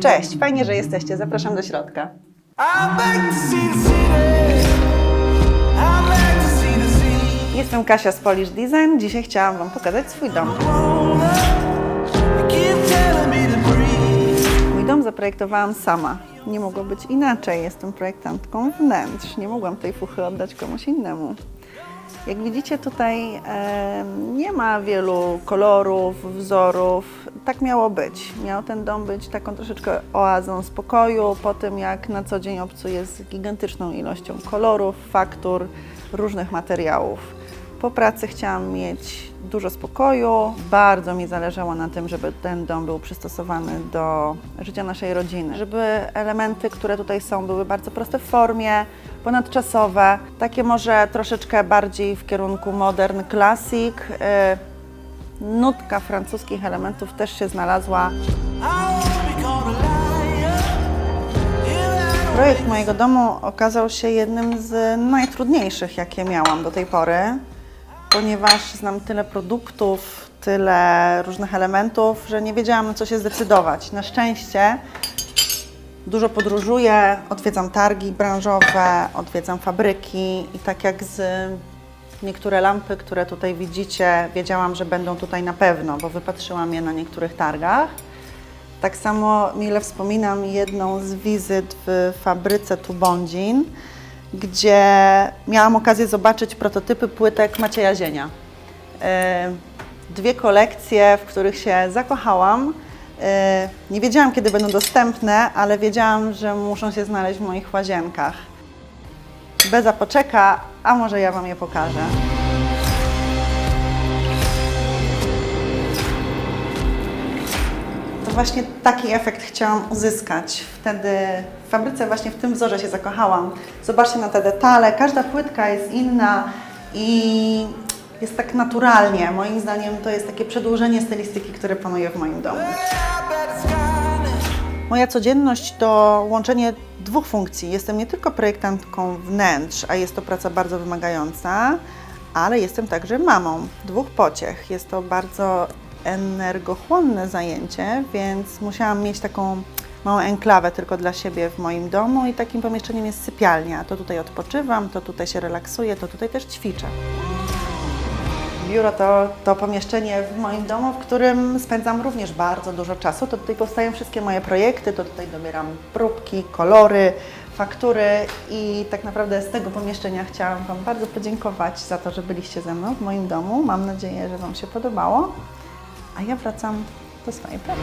Cześć, fajnie, że jesteście. Zapraszam do środka. Jestem Kasia z Polish Design. Dzisiaj chciałam Wam pokazać swój dom. Mój dom zaprojektowałam sama. Nie mogło być inaczej. Jestem projektantką wnętrz. Nie mogłam tej fuchy oddać komuś innemu. Jak widzicie tutaj nie ma wielu kolorów, wzorów. Tak miało być. Miał ten dom być taką troszeczkę oazą spokoju po tym, jak na co dzień obcuję z gigantyczną ilością kolorów, faktur, różnych materiałów. Po pracy chciałam mieć dużo spokoju. Bardzo mi zależało na tym, żeby ten dom był przystosowany do życia naszej rodziny. Żeby elementy, które tutaj są, były bardzo proste w formie, ponadczasowe, takie może troszeczkę bardziej w kierunku modern classic. Yy, Nutka francuskich elementów też się znalazła. Projekt mojego domu okazał się jednym z najtrudniejszych, jakie miałam do tej pory, ponieważ znam tyle produktów, tyle różnych elementów, że nie wiedziałam, co się zdecydować. Na szczęście dużo podróżuję, odwiedzam targi branżowe, odwiedzam fabryki i tak jak z niektóre lampy, które tutaj widzicie, wiedziałam, że będą tutaj na pewno, bo wypatrzyłam je na niektórych targach. Tak samo mile wspominam jedną z wizyt w fabryce Tubondzin, gdzie miałam okazję zobaczyć prototypy płytek Macieja Zienia. E, Dwie kolekcje, w których się zakochałam. E, Nie wiedziałam, kiedy będą dostępne, ale wiedziałam, że muszą się znaleźć w moich łazienkach. Beza poczeka, a może ja Wam je pokażę. To właśnie taki efekt chciałam uzyskać. Wtedy w fabryce właśnie w tym wzorze się zakochałam. Zobaczcie na te detale, każda płytka jest inna i jest tak naturalnie. Moim zdaniem to jest takie przedłużenie stylistyki, które panuje w moim domu. Moja codzienność to łączenie dwóch funkcji. Jestem nie tylko projektantką wnętrz, a jest to praca bardzo wymagająca, ale jestem także mamą dwóch pociech. Jest to bardzo energochłonne zajęcie, więc musiałam mieć taką małą enklawę tylko dla siebie w moim domu i takim pomieszczeniem jest sypialnia. To tutaj odpoczywam, to tutaj się relaksuję, to tutaj też ćwiczę. Biuro to, to pomieszczenie w moim domu, w którym spędzam również bardzo dużo czasu. To tutaj powstają wszystkie moje projekty, to tutaj dobieram próbki, kolory, faktury i tak naprawdę z tego pomieszczenia chciałam Wam bardzo podziękować za to, że byliście ze mną w moim domu. Mam nadzieję, że Wam się podobało, a ja wracam do swojej pracy.